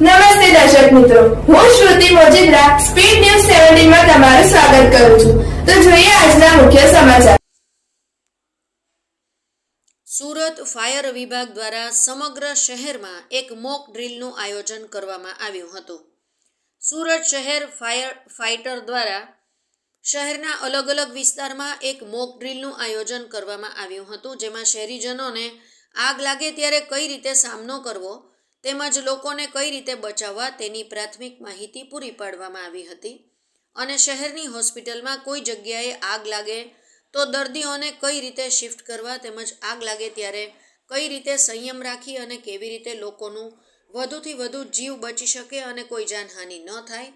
નમસ્તે દર્શક મિત્રો. હું શ્રુતિ મોજીદ્રા સ્પીડ ન્યૂઝ સેવન્ટીનમાં તમારું સ્વાગત કરું છું. તો જોઈએ આજના મુખ્ય સમાચાર. સુરત ફાયર વિભાગ દ્વારા સમગ્ર શહેરમાં એક મોક ડ્રીલનું આયોજન કરવામાં આવ્યું હતું. સુરત શહેર ફાયર ફાઇટર દ્વારા શહેરના અલગ અલગ વિસ્તારમાં એક મોક ડ્રીલનું આયોજન કરવામાં આવ્યું હતું, જેમાં શહેરીજનોને આગ લાગે ત્યારે કઈ રીતે સામનો કરવો તેમજ લોકોને કઈ રીતે બચાવવા તેની પ્રાથમિક માહિતી પૂરી પાડવામાં આવી હતી. અને શહેરની હોસ્પિટલમાં કોઈ જગ્યાએ આગ લાગે તો દર્દીઓને કઈ રીતે શિફ્ટ કરવા તેમજ આગ લાગે ત્યારે કઈ રીતે સંયમ રાખી અને કેવી રીતે લોકોનું વધુથી વધુ જીવ બચી શકે અને કોઈ જાનહાનિ ન થાય,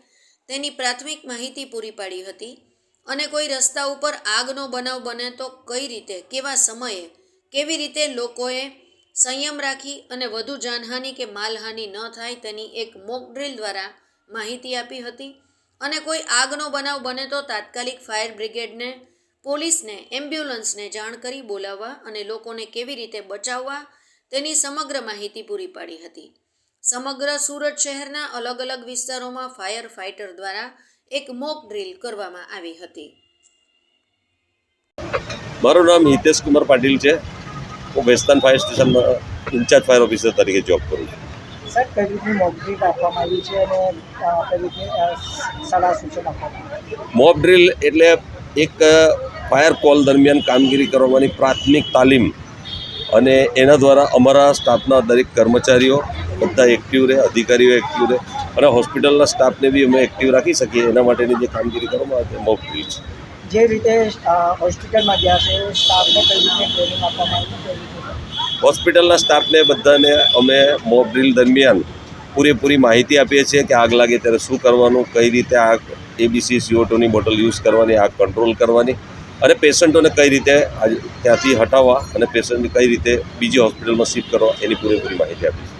તેની પ્રાથમિક માહિતી પૂરી પાડી હતી. અને કોઈ રસ્તા ઉપર આગનો બનાવ બને તો કઈ રીતે, કેવા સમયે, કેવી રીતે લોકોએ સંયમ રાખી અને વધુ જાનહાનિ કે માલહાનિ ન થાય તેની એક મોક ડ્રીલ દ્વારા માહિતી આપી હતી. અને કોઈ આગનો બનાવ બને તો તાત્કાલિક ફાયર બ્રિગેડને, પોલીસને, એમ્બ્યુલન્સને જાણ કરી બોલાવવા અને લોકોને કેવી રીતે બચાવવા તેની સમગ્ર માહિતી પૂરી પાડી હતી. સમગ્ર સુરત શહેરના અલગ અલગ વિસ્તારોમાં ફાયર ફાઇટર દ્વારા એક મોક ડ્રીલ કરવામાં આવી હતી. મારું નામ હિતેશ કુમાર પાટીલ છે. હું વેસ્ટર્ન ફાયર સ્ટેશનમાં ઇન્ચાર્જ ફાયર ઓફિસર તરીકે જોબ કરું છું. સર કઈ રીતની મોકડ્રીલ આપવામાં આવી છે અને કઈ રીતની સલાહ સૂચન આપવામાં આવ્યું મોબ ડ્રીલ એટલે એક ફાયર કોલ દરમિયાન કામગીરી કરવાની પ્રાથમિક તાલીમ અને એના દ્વારા અમારા સ્ટાફના દરેક કર્મચારીઓ બધા એક્ટિવ રહે અધિકારીઓ એક્ટિવ રહે અને હોસ્પિટલના સ્ટાફને બી અમે એક્ટિવ રાખી શકીએ. એના માટેની જે કામગીરી કરવામાં આવે મોબ ડ્રીલ છે. જે રીતે હોસ્પિટલમાં ગયા છે સ્ટાફને કઈ રીતે ટ્રેનિંગ આપવામાં હોસ્પિટલના સ્ટાફને બધાને અમે મોબ ડ્રીલ દરમિયાન પૂરેપૂરી માહિતી આપીએ છીએ કે આગ લાગે ત્યારે શું કરવાનું, કઈ રીતે આગ એબીસી સીઓટોની બોટલ યુઝ કરવાની, આગ કંટ્રોલ કરવાની અને પેશન્ટોને કઈ રીતે ત્યાંથી હટાવવા અને પેશન્ટને કઈ રીતે બીજી હોસ્પિટલમાં શિફ્ટ કરવા એની પૂરેપૂરી માહિતી આપી છે